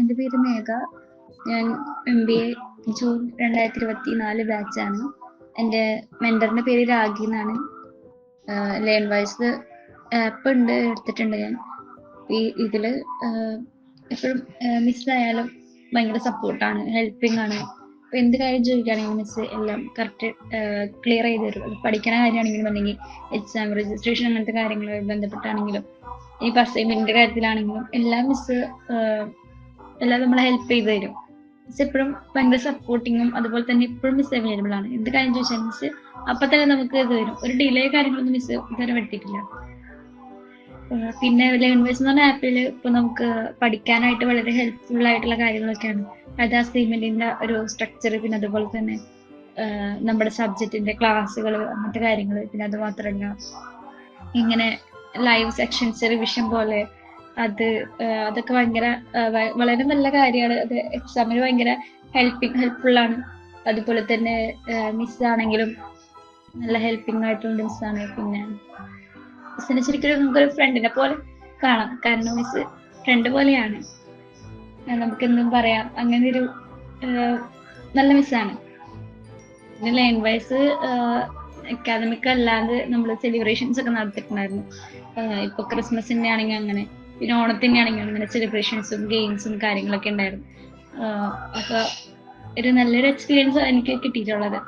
എന്റെ പേര് മേഘ. ഞാൻ എം ബി എ ജൂൺ രണ്ടായിരത്തി ഇരുപത്തി നാല് ബാച്ചാണ് എന്റെ മെന്ററിന്റെ പേര് രാഗി എന്നാണ്. ലേൺ വൈസ് ആപ്പ് ഉണ്ട് എടുത്തിട്ടുണ്ട് ഞാൻ. ഈ ഇതിൽ എപ്പോഴും മിസ്സായാലും ഭയങ്കര സപ്പോർട്ടാണ് ഹെൽപ്പിംഗ് ആണ്. ഇപ്പം എന്ത് കാര്യം ചോദിക്കുകയാണെങ്കിലും മിസ് എല്ലാം കറക്റ്റ് ക്ലിയർ ചെയ്ത് തരും. പഠിക്കണ കാര്യമാണെങ്കിലും അല്ലെങ്കിൽ എക്സാം രജിസ്ട്രേഷൻ അങ്ങനത്തെ കാര്യങ്ങളുമായി ബന്ധപ്പെട്ടാണെങ്കിലും ഇനി അസൈൻമെന്റിന്റെ കാര്യത്തിലാണെങ്കിലും എല്ലാം മിസ് എല്ലാം നമ്മളെ ഹെൽപ്പ് ചെയ്ത് തരും. മിസ് എപ്പോഴും ഭയങ്കര സപ്പോർട്ടിങ്ങും അതുപോലെ തന്നെ ഇപ്പോഴും മിസ് അവൈലബിൾ ആണ്. എന്ത് കാര്യം ചോദിച്ചാൽ മിസ് അപ്പൊ തന്നെ നമുക്ക് ഇത് വരും ഒരു ഡിലേ കാര്യങ്ങളൊന്നും മിസ് ഇതുവരെ പറ്റിയിട്ടില്ല പിന്നെ ലേൺവേഴ്സ് എന്ന് പറഞ്ഞ ആപ്പിൽ ഇപ്പൊ നമുക്ക് പഠിക്കാനായിട്ട് വളരെ ഹെൽപ്ഫുൾ ആയിട്ടുള്ള കാര്യങ്ങളൊക്കെയാണ്. അത് അസൈൻമെന്റിന്റെ ഒരു സ്ട്രക്ചർ പിന്നെ അതുപോലെ തന്നെ നമ്മുടെ സബ്ജക്റ്റിന്റെ ക്ലാസ്സുകൾ അങ്ങനത്തെ കാര്യങ്ങൾ പിന്നെ അത് മാത്രമല്ല ഇങ്ങനെ ലൈവ് സെക്ഷൻസ് റിവിഷൻ പോലെ അത് അതൊക്കെ ഭയങ്കര വളരെ നല്ല കാര്യമാണ്. അത് എക്സാമിന് ഭയങ്കര ഹെൽപ്പിംഗ് ഹെൽപ്ഫുൾ ആണ്. അതുപോലെ തന്നെ മിസ് ആണെങ്കിലും നല്ല ഹെൽപ്പിംഗ് ആയിട്ടുള്ള മിസ്സാണ് പിന്നെ മിസ്സിനെ ശരിക്കും നമുക്കൊരു ഫ്രണ്ടിനെ പോലെ കാണാം. കാരണം മിസ് ഫ്രണ്ട് പോലെയാണ്. നമുക്ക് എന്തും പറയാം. അങ്ങനെ ഒരു നല്ല മിസ്സാണ് പിന്നെ ലൈൻ വൈസ് അക്കാദമിക് അല്ലാതെ നമ്മൾ സെലിബ്രേഷൻസ് ഒക്കെ നടത്തിയിട്ടുണ്ടായിരുന്നു. ഇപ്പൊ ക്രിസ്മസിന്റെ ആണെങ്കിൽ അങ്ങനെ. പിന്നെ ഓണത്തിന്റെ ആണെങ്കിൽ അങ്ങനെ സെലിബ്രേഷൻസും ഗെയിംസും കാര്യങ്ങളൊക്കെ ഉണ്ടായിരുന്നു. അപ്പൊ ഒരു നല്ലൊരു എക്സ്പീരിയൻസ് എനിക്ക് കിട്ടിയിട്ടുള്ളത്.